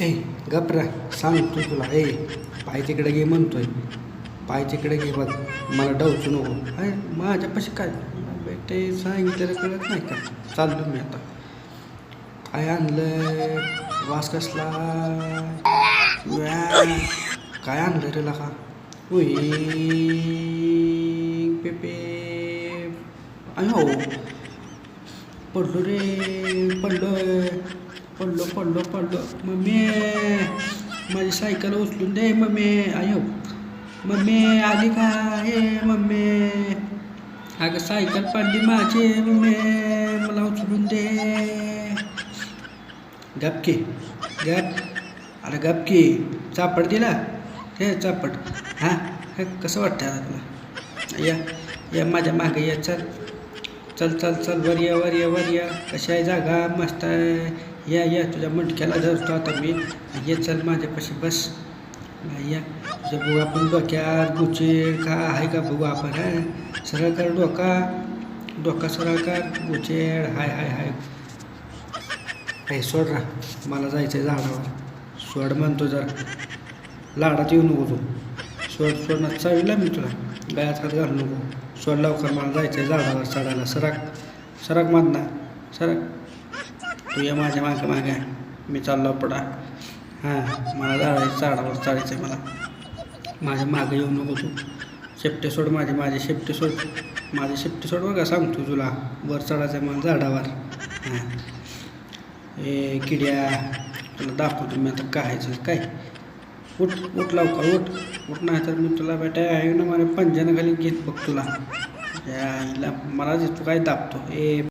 ए गपरा सांगतो तुला. ए पाय तिकडे घे म्हणतोय. पाय तिकडे घे बघ. मला डावचू नको. अरे माझ्यापाशी काय? बेटे सांगितलेलं कळत नाही का? चाललो मी आता. काय आणलं वास कसला? व्या, काय आणलं रे लका उई पेपे. अयो. पडलो रे पडलो. पडलो पडलो पडलो. मम्मी माझी सायकल उचलून दे मम्मी. आयो. मम्मी आली का? हे मम्मी. अगं सायकल पडली माझी मम्मी. मला उचलून दे. गपकी गप. अरे गपकी चापड दिला? हे चापड. हां? हे कसं वाटतं आता तुला? या या माझ्या मागे या चल. चल चल चल वर या वर या वर या कशी आहे जागा मस्त आहे या या तुझ्या मुंडक्याला धरतो आता मी. ये चल माझ्यापाशी बस. या. तुझ्या बघू आपण डोक्यात गुचेड का आहे का बघू आपण हा? सरळ कर डोका. डोका सरळ कर. गुचेड हाय हाय हाय. हे सोड रा. मला जायचं आहे झाडावर. सोड म्हणतो जरा. लाडात येऊ नको तू. सोड सोड ना. चढला मी तुला. गळ्यात हात घालू नको. सोड लवकर मला जायचं आहे झाडावर चढायला. सराक सराक ना सरक. तू ये माझ्या मागे मागे मी चाललो पडा हां मला जाळायचं झाडावर चढायचं आहे मला. माझ्या मागे येऊ नको तू. शेपटे सोड माझे माझे शेपटे सोड. माझे शेपटे सोड बघा सांगतो तुला. वर चढायचं आहे मला झाडावर. हां. ए किड्या. तुला दाखवतो मी आता काय आहे काय? उठ उठ लवकर उठ. उठ नाही तर मी तुला बेटा आहे ना मला पंजाने खाली घेत बघ तुला. यायला मला तू काय दाबतो. ए